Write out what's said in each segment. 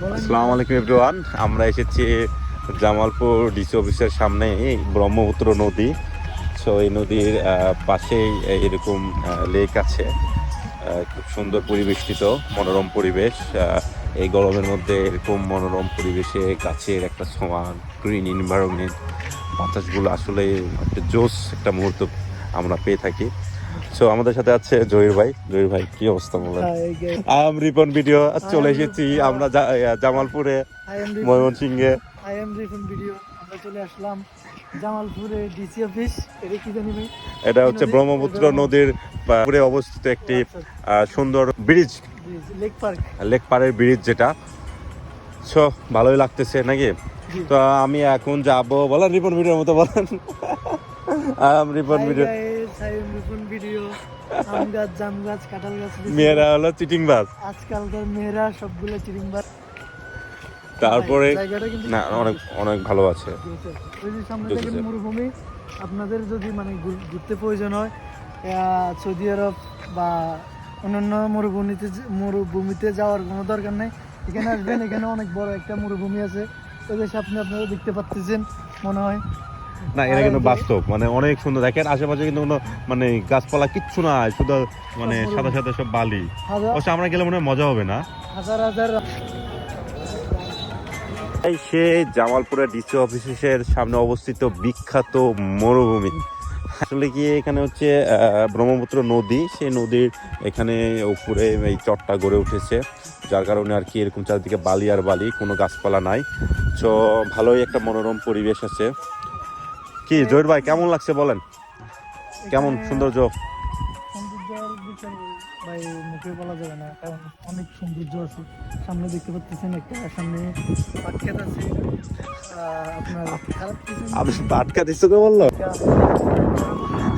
আসসালামু আলাইকুম এভরিওয়ান। আমরা এসেছি জামালপুর ডিসি অফিসের সামনে ব্রহ্মপুত্র নদী। সো এই নদীর পাশেই এরকম লেক আছে। খুব সুন্দর পরিবেষ্টিত, মনোরম পরিবেশ। এই গরমের মধ্যে এরকম মনোরম পরিবেশে গাছের একটা ছোঁয়া গ্রিন এনভায়রনমেন্ট বাতাসগুলো আসলে একটা জোস একটা মুহূর্ত আমরা পেয়ে থাকি। সো আমাদের সাথে আছে জহির ভাই। জহির ভাই কি অবস্থা বলেন? আম রিপন ভিডিও চলে এসেছি আমরা জামালপুরে ময়মনসিংহে। আই এম রিফন ভিডিও আমরা চলে আসলাম জামালপুরে ডিসি অফিস এটা কি জানি ভাই? এটা হচ্ছে ব্রহ্মপুত্র নদীর উপরে অবস্থিত একটি আহ, সুন্দর ব্রিজ। লেক পার্ক লেক পাড়ের ব্রিজ যেটা। সো ভালোই লাগতেছে নাকি? তো আমি এখন যাব বলেন রিপন ভিডিওর মতো বলেন। আম রিপন ভিডিও আম গাছ জাম গাছ কাঁঠাল গাছ মেয়েরা হলো চিটিং বাস আজকালকার মেয়েরা সবগুলো চিরিংবার তারপরে না অনেক অনেক ভালো আছে। ওই যে সামনে দেখেন মরুভূমি। আপনাদের যদি মানে ঘুরতে প্রয়োজন হয় সৌদি আরব বা অন্যান্য মরুভূমিতে মরুভূমিতে যাওয়ার কোনো দরকার নেই। এখানে আসবেন এখানে অনেক বড় একটা মরুভূমি আছে। ওই যে সামনে আপনারা দেখতে পাচ্ছেন মনে হয়। না এটা কিন্তু বাস্তব মানে অনেক সুন্দর। দেখেন আশেপাশে কিন্তু কোনো মানে গাছপালা কিচ্ছু নাই শুধু মানে সাদা সাদা সব বালি। অবশ্য আমরা গেলে মনে হয় মজা হবে না। হাজার হাজার এই সে জামালপুরের ডিসি অফিসের সামনে অবস্থিত বিখ্যাত মরুভূমি। আসলে কি এখানে হচ্ছে আহ, ব্রহ্মপুত্র নদী সেই নদীর এখানে উপরে এই চটটা গড়ে উঠেছে যার কারণে আর কি এরকম চারিদিকে বালি আর বালি কোনো গাছপালা নাই। তো ভালোই একটা মনোরম পরিবেশ আছে। কি জহির ভাই কেমন লাগছে বলেন? কেমন সৌন্দর্য? ভাই মুখে বলা যাবে না কারণ অনেক সৌন্দর্য আছে। সামনে দেখতে পাচ্ছেন একটা সামনে আছে। আপনার খারাপ কিছু বলল?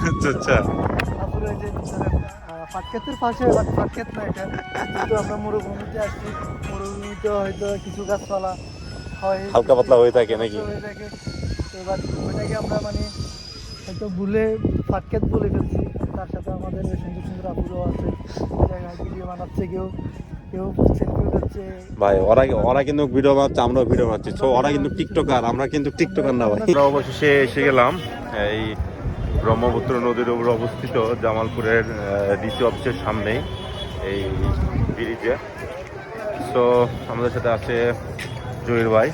আচ্ছা আচ্ছা তারপরে যে পাটক্ষেতের পাশে বাট পাটক্ষেত না এটা। কিন্তু আমরা মরুভূমিতে আসছি মরুভূমিতে হয়তো কিছু গাছপালা হয়। হালকা পাতলা হয়ে থাকে নাকি? হয়ে থাকে। তো এবার ওইটাকে আমরা মানে হয়তো ভুলে পাটক্ষেত বলে ফেলছি। তার সাথে আমাদের সুন্দর সুন্দর আপুরও আছে। জায়গায় ভিডিও বানাচ্ছে কেউ। কেউ সেলফি উঠাচ্ছে। ভাই ওরা ওরা কিন্তু ভিডিও বানাচ্ছে আমরাও ভিডিও বানাচ্ছি। তো ওরা কিন্তু টিকটকার আমরা কিন্তু টিকটকার না ভাই। আমরা অবশেষে এসে গেলাম এই ব্রহ্মপুত্র নদীর উপর অবস্থিত জামালপুরের ডিসি অফিসের সামনেই এই ব্রিজে। সো আমাদের সাথে আছে জহির ভাই।